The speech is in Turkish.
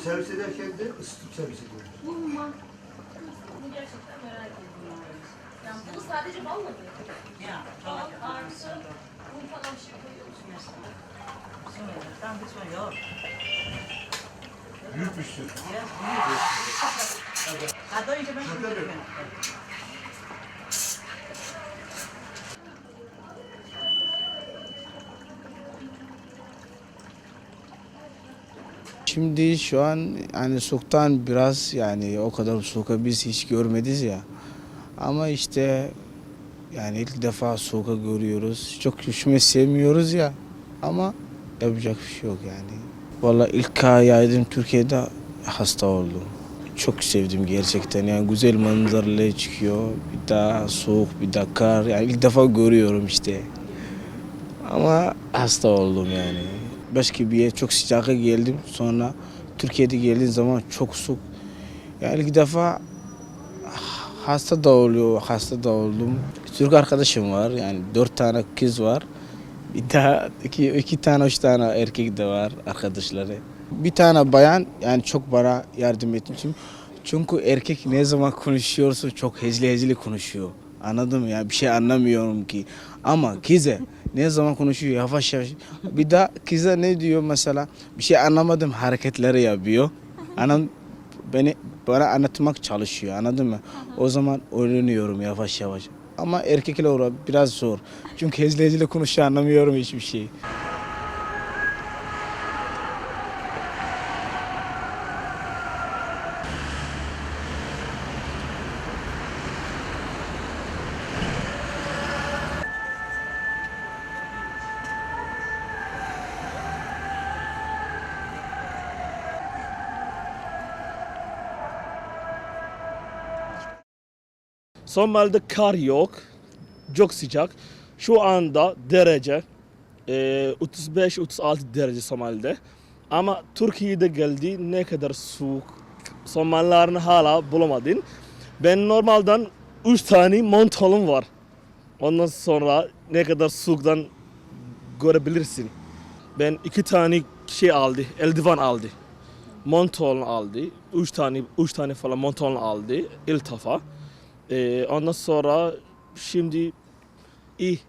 servis ederken de ısıtıp servis ediyoruz. Bu mantıklı. Bunu gerçekten merak ediyorum. Yani bunu sadece balla mı? Ja, Bal artı un falan bir şey koyuyor musunuz? Sorry, dat is van jou. Büyütmüştür. Ja, Ga door je best Tabii. Şimdi şu an yani soğuktan biraz yani o kadar soğuka biz hiç görmediz ya. Ama işte yani ilk defa soğuka görüyoruz. Çok üşüme sevmiyoruz ya. Ama yapacak bir şey yok yani. Vallahi ilk aydım Türkiye'de hasta oldum. Çok sevdim gerçekten yani güzel manzaralar çıkıyor. Bir daha soğuk bir daha kar yani ilk defa görüyorum işte. Ama hasta oldum yani. Başka bir çok sıcaka geldim. Sonra Türkiye'de geldiğim zaman çok soğuk. Yani ilk defa hasta da oluyor, hasta da oldum. Türk arkadaşım var yani dört tane kız var. Bir daha iki, iki tane, üç tane erkek de var arkadaşları. Bir tane bayan yani çok bana yardım etti. Çünkü, çünkü erkek ne zaman konuşuyorsa çok hızlı hızlı konuşuyor. Anladın mı? Yani bir şey anlamıyorum ki. Ama kızı ne zaman konuşuyor yavaş yavaş. Bir daha kıza ne diyor mesela bir şey anlamadım hareketleri yapıyor. Anam beni bana anlatmak çalışıyor anladın mı? O zaman öğreniyorum yavaş yavaş. Ama erkekle uğra biraz zor. Çünkü hızlı konuşuyor anlamıyorum hiçbir şey. Somali'de kar yok. Çok sıcak. Şu anda derece e, 35-36 derece Somali'de. Ama Türkiye'de geldi ne kadar soğuk. Somalilerini hala bulamadın. Ben normalden 3 tane montolum var. Ondan sonra ne kadar soğuktan görebilirsin. Ben iki tane şey aldı, eldiven aldı. Montol aldı. Üç tane, üç tane falan montol aldı. İltafa. Ee, ondan sonra şimdi iyi.